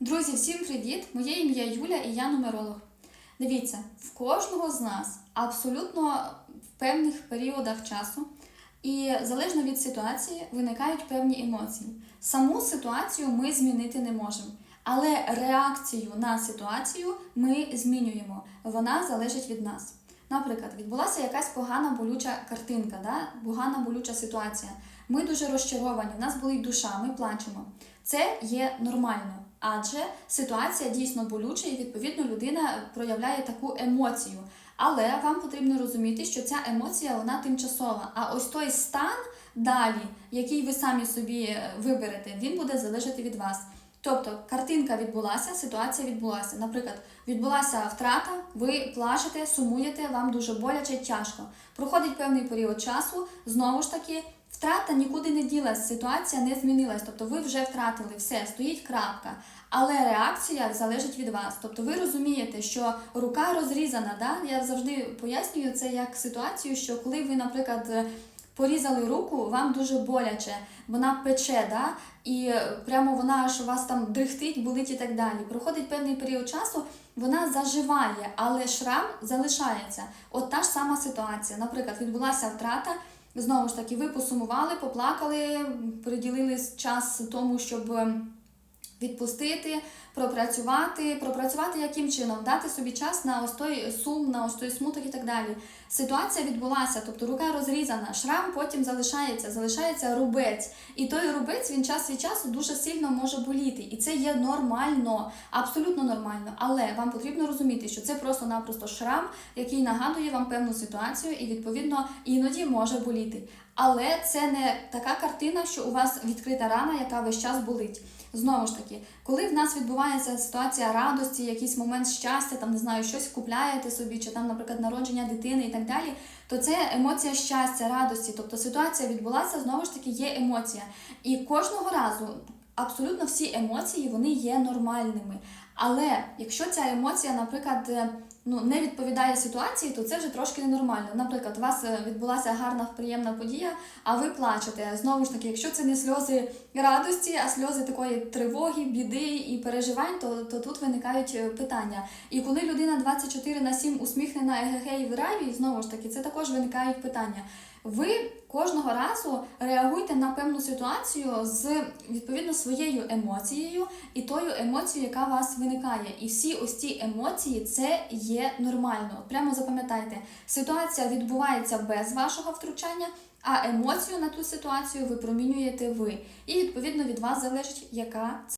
Друзі, всім привіт! Моє ім'я Юля і я нумеролог. Дивіться, в кожного з нас абсолютно в певних періодах часу і залежно від ситуації виникають певні емоції. Саму ситуацію ми змінити не можемо, але реакцію на ситуацію ми змінюємо. Вона залежить від нас. Наприклад, відбулася якась погана болюча картинка, да? погана болюча ситуація. Ми дуже розчаровані, в нас болить душа, ми плачемо. Це є нормально, адже ситуація дійсно болюча, і відповідно людина проявляє таку емоцію. Але вам потрібно розуміти, що ця емоція вона тимчасова. А ось той стан далі, який ви самі собі е, виберете, він буде залежати від вас. Тобто картинка відбулася, ситуація відбулася. Наприклад, відбулася втрата, ви плачете, сумуєте, вам дуже боляче, тяжко. Проходить певний період часу, знову ж таки, втрата нікуди не ділась, ситуація не змінилась. Тобто ви вже втратили все, стоїть крапка. Але реакція залежить від вас. Тобто ви розумієте, що рука розрізана. Да? Я завжди пояснюю це як ситуацію, що коли ви, наприклад, порізали руку, вам дуже боляче, вона пече, да? і прямо вона аж вас там дрихтить, болить і так далі. Проходить певний період часу, вона заживає, але шрам залишається. От та ж сама ситуація. Наприклад, відбулася втрата. Знову ж таки, ви посумували, поплакали, приділили час тому, щоб ем, відпустити, пропрацювати, пропрацювати яким чином, дати собі час на ось той сум, на ось той смуток і так далі. Ситуація відбулася, тобто рука розрізана, шрам потім залишається, залишається рубець. І той рубець він час від часу дуже сильно може боліти. І це є нормально, абсолютно нормально. Але вам потрібно розуміти, що це просто-напросто шрам, який нагадує вам певну ситуацію, і відповідно іноді може боліти. Але це не така картина, що у вас відкрита рана, яка весь час болить. Знову ж таки, коли в нас відбувається ситуація радості, якийсь момент щастя, там не знаю, щось купляєте собі, чи там, наприклад, народження дитини і так далі, то це емоція щастя, радості. Тобто ситуація відбулася, знову ж таки, є емоція. І кожного разу абсолютно всі емоції вони є нормальними. Але якщо ця емоція, наприклад, е, ну не відповідає ситуації, то це вже трошки ненормально. Наприклад, у вас е, відбулася гарна приємна подія, а ви плачете. Знову ж таки, якщо це не сльози радості, а сльози такої тривоги, біди і переживань, то, то тут виникають е, питання. І коли людина 24 на 7 усміхнена егегей в райві, знову ж таки, це також виникають питання. Ви кожного разу реагуйте на певну ситуацію з відповідно своєю емоцією і тою емоцією, яка у вас виникає. І всі ось ці емоції це є нормально. Прямо запам'ятайте, ситуація відбувається без вашого втручання, а емоцію на ту ситуацію випромінюєте ви. І відповідно від вас залежить, яка це.